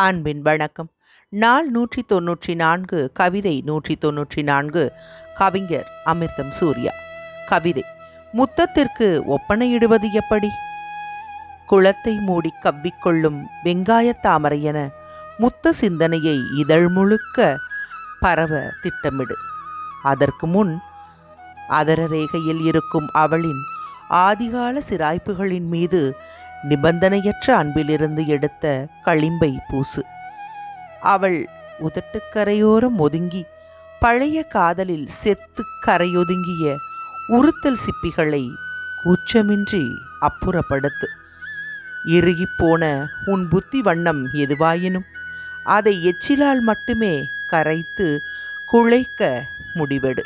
அன்பின் வணக்கம். நாள் நூற்றி தொன்னூற்றி நான்கு கவிதை நூற்றி தொன்னூற்றி நான்கு கவிஞர் அமிர்தம் சூர்யா. கவிதை முத்தத்திற்கு ஒப்பனையிடுவது எப்படி? குளத்தை மூடி கவ்விக்கொள்ளும் வெங்காயத் தாமரை என முத்த சிந்தனையை இதழ் முழுக்க பரவ திட்டமிடு. அதற்கு முன் அதர ரேகையில் இருக்கும் அவளின் ஆதிகால சிராய்ப்புகளின் மீது நிபந்தனையற்ற அன்பிலிருந்து எடுத்த களிம்பை பூசு. அவள் உதட்டுக்கரையோரம் ஒதுங்கி பழைய காதலில் செத்து கரையொதுங்கிய உறுத்தல் சிப்பிகளை கூச்சமின்றி அப்புறப்படுத்து. இறுகிப்போன உன் புத்தி வண்ணம் எதுவாயினும் அதை எச்சிலால் மட்டுமே கரைத்து குழைக்க முடிவெடு.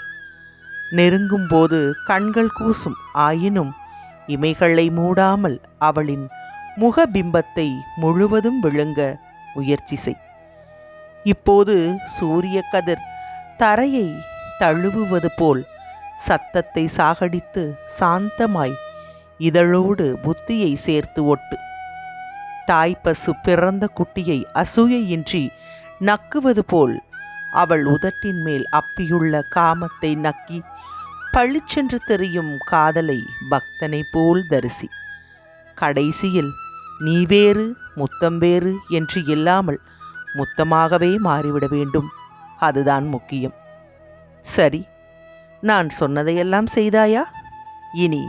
நெருங்கும்போது கண்கள் கூசும் ஆயினும் இமைகளை மூடாமல் அவளின் முகபிம்பத்தை முழுவதும் விழுங்க முயற்சி செய். இப்போது சூரிய கதிர் தரையை தழுவுவது போல் சத்தத்தை சாகடித்து சாந்தமாய் இதழோடு புத்தியை சேர்த்து ஒட்டு. தாய் பசு பிறந்த குட்டியை அசூயையின்றி நக்குவது போல் அவள் உதட்டின் மேல் அப்பியுள்ள காமத்தை நக்கி பளிச்சென்று தெரியும் காதலை பக்தனை போல் தரிசி. கடைசியில் நீ வேறு முத்தம் வேறு என்று இல்லாமல் முத்தமாகவே மாறிவிட வேண்டும். அதுதான் முக்கியம். சரி நான் சொன்னதையெல்லாம் செய்தாயா? இனி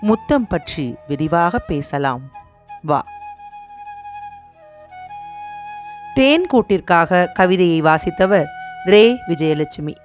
முத்தம் பற்றி விரிவாக பேசலாம். வா. தேன் கூட்டிற்காக கவிதையை வாசித்தவர் ரே. விஜயலட்சுமி.